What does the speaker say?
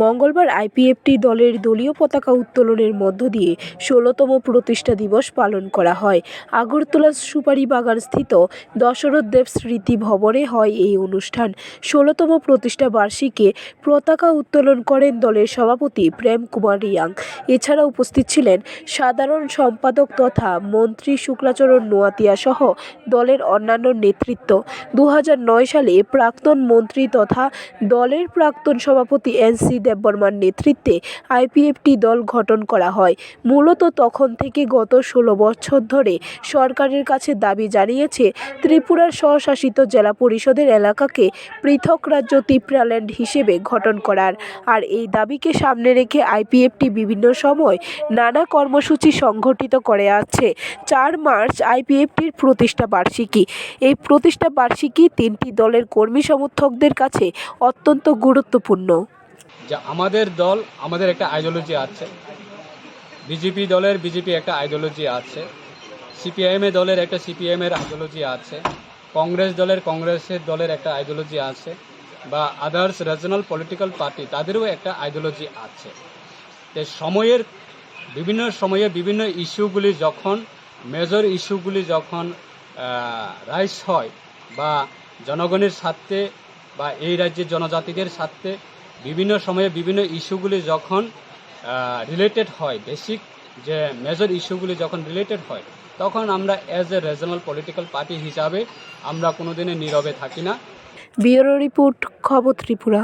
মঙ্গলবার আইপিএফটি দলের দলীয় পতাকা উত্তোলনের মধ্য দিয়ে ষোলোতম প্রতিষ্ঠা দিবস পালন করা হয়। আগরতলা সুপারি বাগান স্থিত দশরথ দেব স্মৃতি ভবনে হয় এই অনুষ্ঠান। ষোলোতম প্রতিষ্ঠা বার্ষিকে পতাকা উত্তোলন করেন দলের সভাপতি প্রেম কুমার রিয়াং। এছাড়া উপস্থিত ছিলেন সাধারণ সম্পাদক তথা মন্ত্রী শুক্লাচরণ নোয়াতিয়া সহ দলের অন্যান্য নেতৃত্ব। দু হাজার নয় সালে প্রাক্তন মন্ত্রী তথা দলের প্রাক্তন সভাপতি এন সি দেববর্মার নেতৃত্বে আইপিএফটি দল গঠন করা হয়। মূলত তখন থেকে গত ষোলো বছর ধরে সরকারের কাছে দাবি জানিয়েছে, ত্রিপুরার স্বশাসিত জেলা পরিষদের এলাকাকে পৃথক রাজ্য ত্রিপুরাল্যান্ড হিসেবে গঠন করার। আর এই দাবিকে সামনে রেখে আইপিএফটি বিভিন্ন সময় নানা কর্মসূচি সংগঠিত করে আসছে চার মার্চ আইপিএফটির প্রতিষ্ঠা বার্ষিকী। এই প্রতিষ্ঠা বার্ষিকী তিনটি দলের কর্মী সমর্থকদের কাছে অত্যন্ত গুরুত্বপূর্ণ। যে আমাদের দল, আমাদের একটা আইডিওলজি আছে। বিজেপি দলের বিজেপি একটা আইডিওলজি আছে। সিপিআইএম দলের একটা সিপিএম এর আইডিওলজি আছে। কংগ্রেস দলের কংগ্রেসের দলের একটা আইডিওলজি আছে। বা আদার্স রিজনাল পলিটিক্যাল পার্টি তাদেরও একটা আইডিওলজি আছে। তো সময়ের, বিভিন্ন সময়ে বিভিন্ন ইস্যুগুলি যখন মেজর ইস্যুগুলি যখন রাইস হয় বা জনগণের স্বার্থে বা এই রাজ্যের জনজাতিদের স্বার্থে বিভিন্ন সময়ে বিভিন্ন ইস্যুগুলি যখন রিলেটেড হয় বেসিক যে মেজর ইস্যুগুলি যখন রিলেটেড হয়, তখন আমরা as a regional political party হিসাবে আমরা কোনোদিনই নীরবে থাকি না। ব্যুরো রিপোর্ট, খবর ত্রিপুরা।